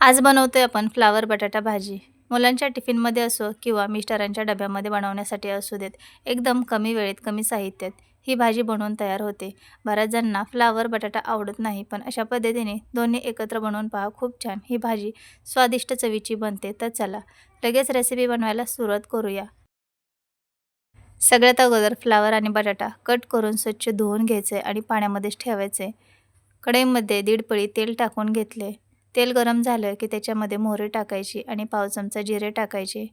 आज बनवतोय आपण फ्लावर बटाटा भाजी. मुलांच्या टिफिनमध्ये असो किंवा मिस्टरांच्या डब्यामध्ये बनवण्यासाठी असू देत एकदम कमी वेळेत कमी साहित्यात. ही भाजी बनवून तयार होते. बऱ्याच जणांना फ्लावर बटाटा आवडत नाही पण अशा पद्धतीने दोन्ही एकत्र बनवून पहा खूप छान. ही भाजी स्वादिष्ट चवीची बनते. तर चला लगेच रेसिपी बनवायला सुरुवात करूया. सगळ्यात अगोदर फ्लावर आणि बटाटा कट करून स्वच्छ धुवून घ्यायचे आणि पाण्यामध्येच ठेवायचे. कढईमध्ये दीड पळी तेल टाकून घेतले. तेल गरम झालं की त्याच्यामध्ये मोहरी टाकायची आणि पाव चमचा जिरे टाकायचे.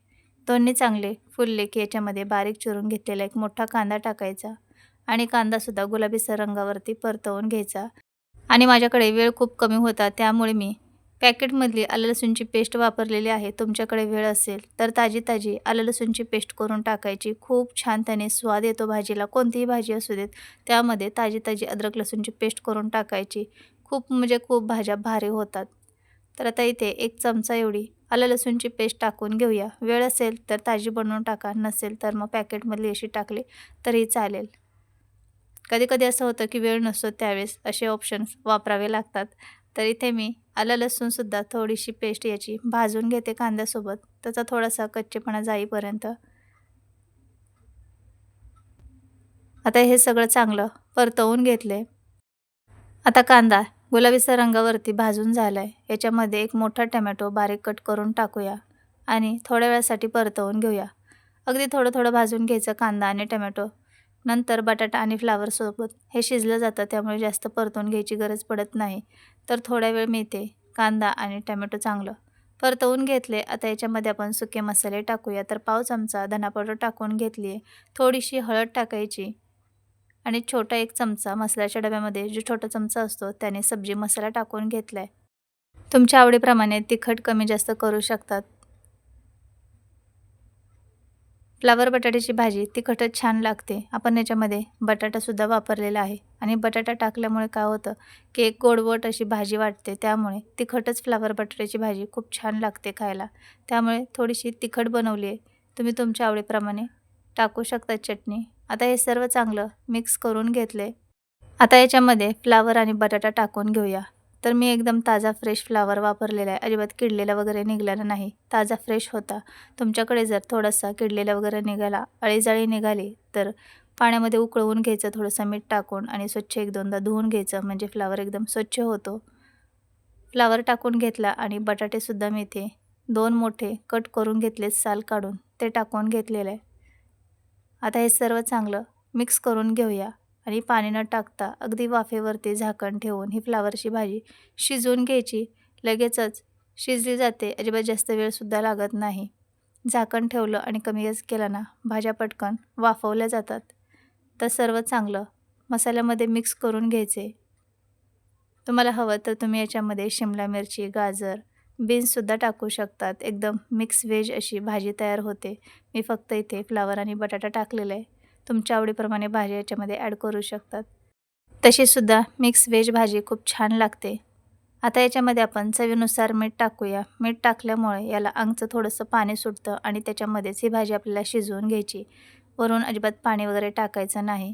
दोन्ही चांगले फुलले की याच्यामध्ये बारीक चिरून घेतलेला एक मोठा कांदा टाकायचा. आणि कांदासुद्धा गुलाबीसर रंगावरती परतवून घ्यायचा. आणि माझ्याकडे वेळ खूप कमी होता त्यामुळे मी पॅकेटमधली आलं लसूणची पेस्ट वापरलेली आहे. तुमच्याकडे वेळ असेल तर ताजी ताजी आलं लसूणची पेस्ट करून टाकायची. खूप छान त्याने स्वाद येतो भाजीला. कोणतीही भाजी असू देत त्यामध्ये ताजी ताजी अद्रक लसूणची पेस्ट करून टाकायची. खूप म्हणजे खूप भाज्या भारी होतात. तर आता इथे एक चमचा एवढी आलं लसूणची पेस्ट टाकून घेऊया. वेळ असेल तर ताजी बनवून टाका नसेल तर मग पॅकेटमधली अशी टाकली तरी चालेल. कधी कधी असं होतं की वेळ नसतो त्यावेळेस असे ऑप्शन्स वापरावे लागतात. तर इथे मी आलं लसूणसुद्धा थोडीशी पेस्ट याची भाजून घेते कांद्यासोबत. त्याचा थोडासा कच्चेपणा जाईपर्यंत. आता हे सगळं चांगलं परतवून घेतले आता कांदा गुलाबीचा रंगावरती भाजून झाला आहे याच्यामध्ये एक मोठा टमॅटो बारीक कट करून टाकूया आणि थोड्या वेळासाठी परतवून घेऊया. अगदी थोडं थोडं भाजून घ्यायचं कांदा आणि टमॅटो नंतर बटाटा आणि फ्लावरसोबत हे शिजलं जातं त्यामुळे जास्त परतवून घ्यायची गरज पडत नाही. तर थोड्या वेळ मिळते. कांदा आणि टमॅटो चांगलं. परतवून घेतले आता याच्यामध्ये आपण सुके मसाले टाकूया. तर पाव चमचा धना पावडर टाकून घेतली. आहे थोडीशी हळद टाकायची आणि छोटा एक चमचा मसाल्याच्या डब्यामध्ये जो छोटा चमचा असतो त्याने सब्जी मसाला टाकून घेतला आहे तुमच्या आवडीप्रमाणे तिखट कमी जास्त करू शकतात. फ्लावर बटाट्याची भाजी तिखटच छान लागते. आपण याच्यामध्ये बटाटासुद्धा वापरलेला आहे. आणि बटाटा टाकल्यामुळे काय होतं की एक गोडवट अशी भाजी वाटते. त्यामुळे तिखटच फ्लावर बटाट्याची भाजी खूप छान लागते खायला. त्यामुळे थोडीशी तिखट बनवली आहे. तुम्ही तुमच्या आवडीप्रमाणे टाकू शकता चटणी. आता हे सर्व चांगलं मिक्स करून घेतले आता याच्यामध्ये फ्लावर आणि बटाटा टाकून घेऊया. तर मी एकदम ताजा फ्रेश फ्लावर वापरलेला आहे. अजिबात किडलेला वगैरे निघालेला नाही. ताजा फ्रेश होता. तुमच्याकडे जर थोडासा किडलेला वगैरे निघाला अळीजाळी निघाली तर पाण्यामध्ये उकळवून घ्यायचं थोडंसं मीठ टाकून आणि स्वच्छ एक दोनदा धुवून घ्यायचं. म्हणजे फ्लावर एकदम स्वच्छ होतो. फ्लावर टाकून घेतला आणि बटाटेसुद्धा मी इथे दोन मोठे कट करून घेतले साल काढून. ते टाकून घेतलेलं आहे. आता हे सर्व चांगलं मिक्स करून घेऊया. आणि पाणी न टाकता अगदी वाफेवरती झाकण ठेवून ही फ्लावरची भाजी शिजवून घ्यायची. लगेचच शिजली जाते. अजिबात जास्त वेळसुद्धा लागत नाही. झाकण ठेवलं आणि कमी गॅस केला ना भाज्या पटकन वाफवल्या जातात. तर सर्व चांगलं. मसाल्यामध्ये मिक्स करून घ्यायचे. तुम्हाला हवं तर तुम्ही याच्यामध्ये शिमला मिरची गाजर बीन्ससुद्धा टाकू शकतात. एकदम मिक्स व्हेज अशी भाजी तयार होते. मी फक्त इथे फ्लावर आणि बटाटा टाकलेला आहे. तुमच्या आवडीप्रमाणे भाजी याच्यामध्ये ॲड करू शकतात. तशीसुद्धा मिक्स व्हेज भाजी खूप छान लागते. आता याच्यामध्ये आपण चवीनुसार मीठ टाकूया. मीठ टाकल्यामुळे याला अंगचं थोडंसं पाणी सुटतं आणि त्याच्यामध्येच ही भाजी आपल्याला शिजवून घ्यायची. वरून अजिबात पाणी वगैरे टाकायचं नाही.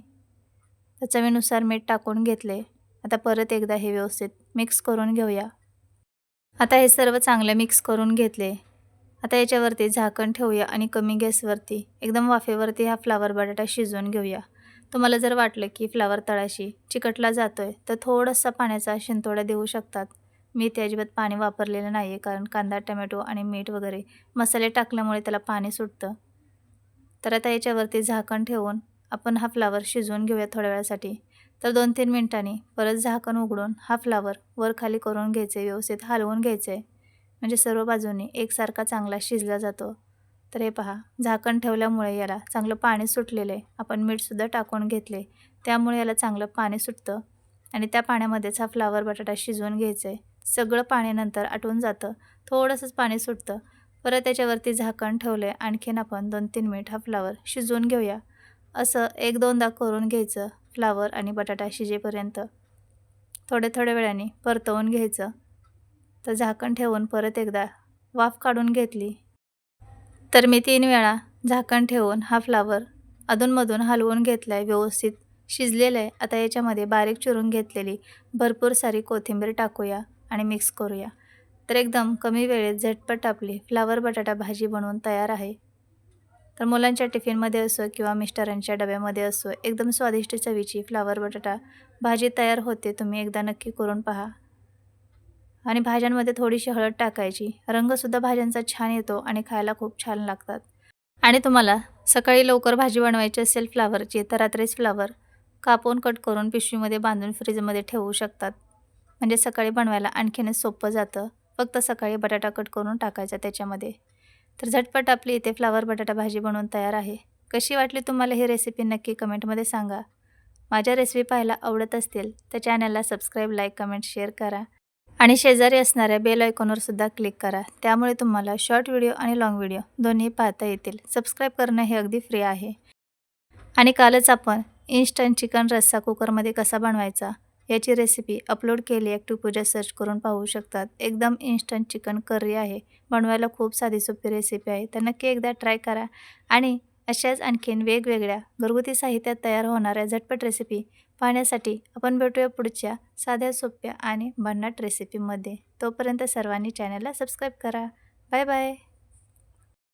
तर चवीनुसार मीठ टाकून घेतले. आता परत एकदा हे व्यवस्थित मिक्स करून घेऊया. आता हे सर्व चांगलं मिक्स करून घेतले. आता याच्यावरती झाकण ठेवूया आणि कमी गॅसवरती एकदम वाफेवरती हा फ्लावर बटाटा शिजवून घेऊया. तुम्हाला जर वाटलं की फ्लावर तळाशी चिकटला जातो आहे तर थोडासा पाण्याचा शिंतोडा देऊ शकतात. मी ते अजिबात पाणी वापरलेलं नाही आहे कारण कांदा टमॅटो आणि मीठ वगैरे मसाले टाकल्यामुळे त्याला पाणी सुटतं. तर आता याच्यावरती झाकण ठेवून आपण हा फ्लावर शिजवून घेऊया थोड्या वेळासाठी. तर दोन तीन मिनटांनी परत झाकण उघडून हा फ्लावर वर खाली करून घ्यायचे व्यवस्थित हलवून घ्यायचे म्हणजे सर्व बाजूनी एकसारखा चांगला शिजला जातो. तर हे पहा झाकण ठेवल्यामुळे याला चांगलं पाणी सुटलेलं. आहे आपण मीठसुद्धा टाकून घेतले. त्यामुळे याला चांगलं पाणी सुटतं आणि त्या पाण्यामध्येच हा फ्लावर बटाटा शिजवून घ्यायचं. आहे सगळं पाणी नंतर आटून जातं. थोडंसंच पाणी सुटतं. परत त्याच्यावरती झाकण ठेवलं. आहे आणखीन आपण दोन तीन मिनिट हा फ्लावर शिजवून घेऊया. असं एक दोनदा करून घ्यायचं फ्लावर आणि बटाटा शिजेपर्यंत. थोड्या थोड्या वेळाने परतवून घ्यायचं. तर झाकण ठेवून परत एकदा वाफ काढून घेतली. तर मी तीन वेळा झाकण ठेवून हा फ्लावर अधूनमधून हलवून घेतला आहे व्यवस्थित शिजलेलं आहे आता याच्यामध्ये बारीक चिरून घेतलेली भरपूर सारी कोथिंबीर टाकूया आणि मिक्स करूया. तर एकदम कमी वेळेत झटपट आपली फ्लावर बटाटा भाजी बनवून तयार आहे. तर मुलांच्या टिफिनमध्ये असो किंवा मिस्टरांच्या डब्यामध्ये असो एकदम स्वादिष्ट चवीची फ्लावर बटाटा भाजी तयार होते तुम्ही एकदा नक्की करून पहा. आणि भाज्यांमध्ये थोडीशी हळद टाकायची. रंगसुद्धा भाज्यांचा छान येतो आणि खायला खूप छान लागतात. आणि तुम्हाला सकाळी लवकर भाजी बनवायची असेल फ्लावरची तर रात्रीच फ्लावर कापून कट करून पिशवीमध्ये बांधून फ्रीजमध्ये ठेवू शकतात. म्हणजे सकाळी बनवायला आणखीनच सोपं जातं. फक्त सकाळी बटाटा कट करून टाकायचा त्याच्यामध्ये. तर झटपट आपली इथे फ्लावर बटाटा भाजी बनवून तयार आहे. कशी वाटली तुम्हाला ही रेसिपी नक्की कमेंटमध्ये सांगा. माझ्या रेसिपी पाहायला आवडत असतील तर चॅनलला सबस्क्राईब लाईक कमेंट शेअर करा. आणि शेजारी असणाऱ्या बेल आयकॉनवर सुद्धा क्लिक करा. त्यामुळे तुम्हाला शॉर्ट व्हिडिओ आणि लाँग व्हिडिओ दोन्ही पाहता येतील. सबस्क्राईब करणं हे अगदी फ्री आहे. आणि कालच आपण इन्स्टंट चिकन रस्सा कुकरमध्ये कसा बनवायचा याची रेसिपी अपलोड केली ॲक्टिव्ह पूजा सर्च करून पाहू शकतात. एकदम इन्स्टंट चिकन करी आहे. बनवायला खूप साधी सोपी रेसिपी आहे. तर नक्की एकदा ट्राय करा. आणि अशाच आणखीन वेगवेगळ्या घरगुती साहित्यात तयार होणाऱ्या झटपट रेसिपी पाहण्यासाठी आपण भेटूया पुढच्या साध्या सोप्या आणि भन्नाट रेसिपीमध्ये तोपर्यंत सर्वांनी चॅनलला सबस्क्राईब करा. Bye bye